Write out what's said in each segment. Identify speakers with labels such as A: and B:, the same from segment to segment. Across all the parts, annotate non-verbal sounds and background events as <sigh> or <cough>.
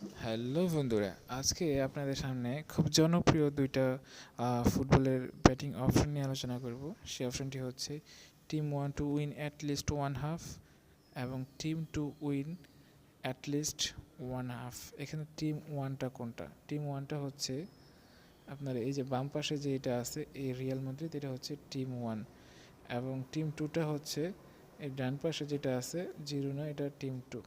A: Hello বন্ধুরা, আজকে আপনাদের সামনে খুব জনপ্রিয় দুইটা ফুটবলের ব্যাটিং অপশন নিয়ে আলোচনা করব। সেই অপশনটি হচ্ছে team one to win at least one half এবং team two win at least one half এখানে টিম ওয়ানটা কোনটা? টিম ওয়ানটা হচ্ছে আপনার এই যে বাম পাশে যে এটা আছে এই রিয়াল মাদ্রিদ এটা হচ্ছে টিম ওয়ান এবং টিম টুটা হচ্ছে এই ডান পাশে যেটা আছে জিরোনা এটা টিম টু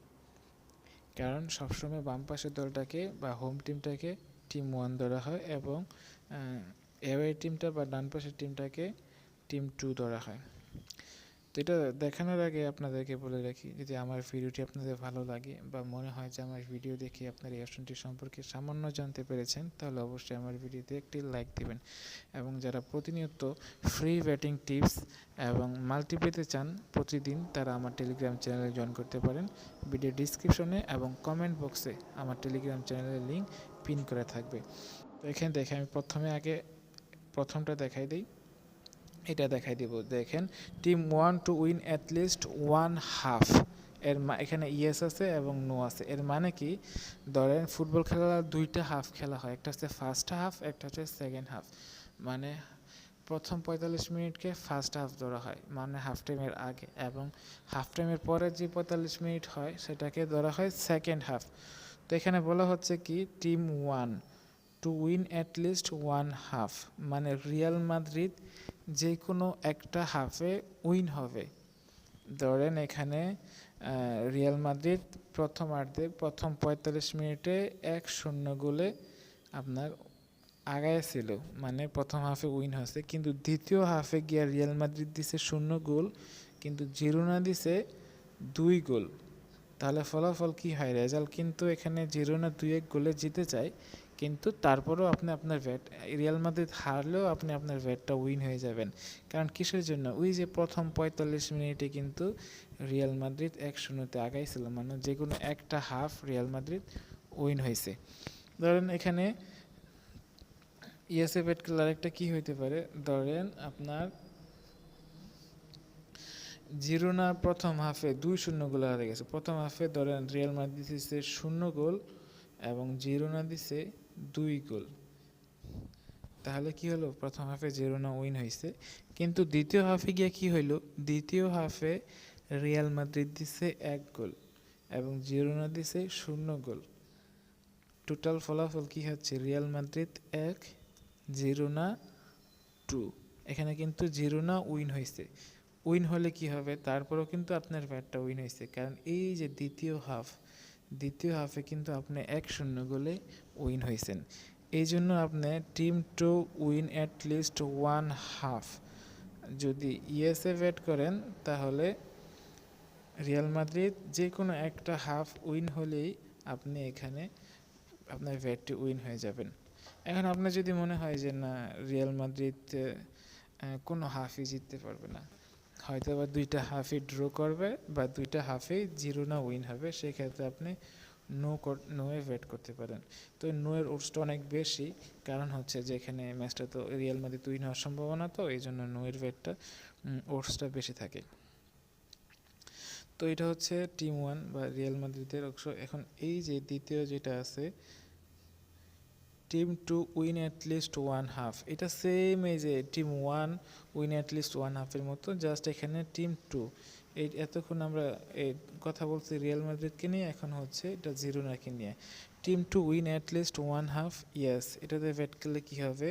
A: কারণ সবসময় বাম পাশের দলটাকে বা হোম টিমটাকে টিম ওয়ান ধরা হয় এবং অ্যাওয়ে টিমটা বা ডান পাশের টিমটাকে টিম টু ধরা হয়। তো এটা দেখানোর আগে আপনাদেরকে বলে রাখি যদি আমার ভিডিওটি আপনাদের ভালো লাগে বা মনে হয় যে আমার ভিডিও দেখে আপনার এই সম্পর্কে সামান্য জানতে পেরেছেন, তাহলে অবশ্যই আমার ভিডিওতে একটি লাইক দিবেন। এবং যারা প্রতিনিয়ত ফ্রি ব্যাটিং টিপস এবং মাল্টি পেতে চান, প্রতিদিন তারা আমার টেলিগ্রাম চ্যানেলে জয়েন করতে পারেন। ভিডিও ডিসক্রিপশনে এবং কমেন্ট বক্সে আমার টেলিগ্রাম চ্যানেলের লিঙ্ক পিন করে থাকবে। তো এখানে দেখে আমি প্রথমে আগে প্রথমটা দেখাই দিই। এটা দেখাই দিব, দেখেন team one to win at least one half এর এখানে ইয়েস আছে এবং নো আছে, এর মানে কি? ধরেন ফুটবল খেলা দুইটা হাফ খেলা হয়, একটা হচ্ছে ফার্স্ট হাফ একটা হচ্ছে সেকেন্ড হাফ মানে প্রথম পঁয়তাল্লিশ মিনিটকে ফার্স্ট হাফ ধরা হয় মানে হাফ টাইমের আগে, এবং হাফ টাইমের পরে যে পঁয়তাল্লিশ মিনিট হয়, সেটাকে ধরা হয় সেকেন্ড হাফ তো এখানে বলা হচ্ছে কি? Team one to win at least one half মানে রিয়াল মাদ্রিদ যে কোনো একটা হাফে উইন হবে। ধরেন এখানে রিয়াল মাদ্রিদ প্রথম আর্ধে প্রথম পঁয়তাল্লিশ মিনিটে এক শূন্য গোলে আপনার আগায় ছিল মানে প্রথম হাফে উইন হয়েছে। কিন্তু দ্বিতীয় হাফে গিয়া রিয়াল মাদ্রিদ দিছে শূন্য গোল, কিন্তু জিরোনা দিছে দুই গোল। তাহলে ফলাফল কি হয়? রেজাল্ট কিন্তু এখানে জিরোনা দুই এক গোলে জিতে যায়। কিন্তু তারপরেও আপনি আপনার ব্যাট রিয়াল মাদ্রিদ হারলেও আপনি আপনার ব্যাটটা উইন হয়ে যাবেন। কারণ কিসের জন্য? ওই যে প্রথম পঁয়তাল্লিশ মিনিটে কিন্তু রিয়াল মাদ্রিদ এক শূন্যতে আগাইছিল। মানে যে কোনো একটা হাফ রিয়াল মাদ্রিদ উইন হয়েছে। ধরেন এখানে ইএসএ ব্যাট খেলার একটা কী হইতে পারে? ধরেন আপনার জিরোনা প্রথম হাফে দুই শূন্য গোল হারে গেছে। প্রথম হাফে ধরেন রিয়াল মাদ্রিদ শূন্য গোল এবং জিরোনা দিছে দুই গোল। তাহলে কি হলো? প্রথম হাফে জিরোনা উইন হয়েছে কিন্তু দ্বিতীয় হাফে গিয়ে কি হইল? দ্বিতীয় হাফে রিয়াল মাদ্রিদ দিছে এক গোল এবং জিরোনা দিছে শূন্য গোল। টোটাল ফলাফল কি হচ্ছে? রিয়াল মাদ্রিদ এক, জিরোনা টু এখানে কিন্তু জিরোনা উইন হয়েছে উইন হলে কি হবে? তারপরেও কিন্তু আপনার ব্যাটটা উইন হয়েছে কারণ এই যে দ্বিতীয় হাফ দ্বিতীয় হাফে কিন্তু আপনি এক শূন্য গোলে উইন হয়েছেন। এই জন্য আপনি team to win at least one half যদি ইএসএ ব্যাট করেন, তাহলে রিয়াল মাদ্রিদ যে কোনো একটা হাফ উইন হলেই আপনি এখানে আপনার ব্যাটটি উইন হয়ে যাবেন। এখন আপনার যদি মনে হয় যে না রিয়াল মাদ্রিদ কোনো হাফই জিততে পারবে না হয়তো বা দুইটা হাফই ড্র করবে বা দুইটা হাফেই জিরো না উইন হবে, সেক্ষেত্রে আপনি নো নোয়ে ওয়েট করতে পারেন। তো নোয়ের ওটসটা অনেক বেশি, কারণ হচ্ছে যে এখানে ম্যাচটা তো রিয়াল মাদ্রিদ উইন হওয়ার সম্ভাবনা তো, এই জন্য নোয়ের ওয়েটটা ওটসটা বেশি থাকে। তো এটা হচ্ছে টিম ওয়ান বা রিয়াল মাদ্রিদের অংশ। এখন এই যে দ্বিতীয় যেটা আছে team two win at least one half এটা সেম এই যে team one win at one হাফের মতো জাস্ট এখানে টিম টু এই এতক্ষণ আমরা এই কথা বলছি রিয়াল মাদ্রিদকে নিয়ে, এখন হচ্ছে এটা জিরোনাকে নিয়ে। Team two win at least one half yes এটাতে ব্যাট করলে কী হবে?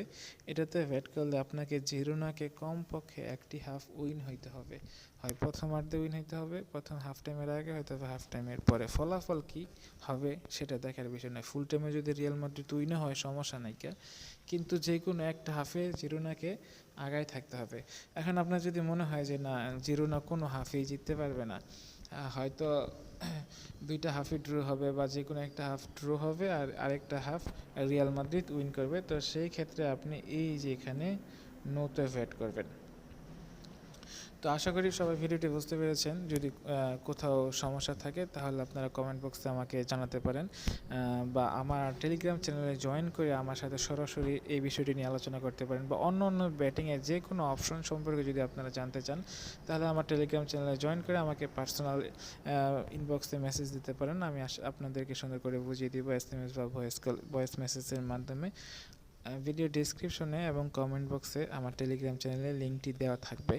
A: এটাতে ব্যাট করলে আপনাকে জিরোনাকে কমপক্ষে একটি হাফ উইন হইতে হবে। হয় প্রথম আর্ধে উইন হইতে হবে, প্রথম হাফ টাইমের আগে, হয়তো হাফ টাইমের পরে। ফলাফল কী হবে, সেটা দেখার বিষয় নয়। ফুল টাইমে যদি রিয়াল মাদ্রিদ উইনও হয়, সমস্যা নাই কিন্তু যে কোনো একটা হাফে জিরোনাকে আগায় থাকতে হবে। এখন আপনার যদি মনে হয় যে না, জিরোনা কোনো হাফেই জিততে পারবে না হয়তো <clears throat> দুইটা হাফই ড্র হবে বা যে কোনো একটা হাফ ড্র হবে আর আরেকটা হাফ রিয়াল মাদ্রিদ উইন করবে, তো সেই ক্ষেত্রে আপনি এই যে এখানে নোতে ভ্যাট করবেন। তো আশা করি সবাই ভিডিওটি বুঝতে পেরেছেন। যদি কোথাও সমস্যা থাকে, তাহলে আপনারা কমেন্ট বক্সে আমাকে জানাতে পারেন। বা আমার টেলিগ্রাম চ্যানেলে জয়েন করে আমার সাথে সরাসরি এই বিষয়টি নিয়ে আলোচনা করতে পারেন। বা অন্য অন্য ব্যাটিংয়ের যে কোনো অপশন সম্পর্কে যদি আপনারা জানতে চান, তাহলে আমার টেলিগ্রাম চ্যানেলে জয়েন করে আমাকে পার্সোনাল ইনবক্সে মেসেজ দিতে পারেন। আমি আপনাদেরকে সুন্দর করে বুঝিয়ে দিব এস এম এস বা ভয়েস কল ভয়েস মেসেজের মাধ্যমে। ভিডিও ডিসক্রিপশনে এবং কমেন্ট বক্সে আমার টেলিগ্রাম চ্যানেলে লিঙ্কটি দেওয়া থাকবে।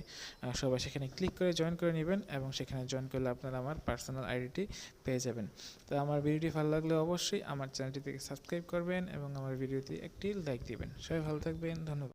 A: সবাই সেখানে ক্লিক করে জয়েন করে নেবেন এবং সেখানে জয়েন করলে আপনারা আমার পার্সোনাল আইডিটি পেয়ে যাবেন। তো আমার ভিডিওটি ভালো লাগলে অবশ্যই আমার চ্যানেলটিকে সাবস্ক্রাইব করবেন এবং আমার ভিডিওতে একটি লাইক দিবেন। সবাই ভালো থাকবেন, ধন্যবাদ।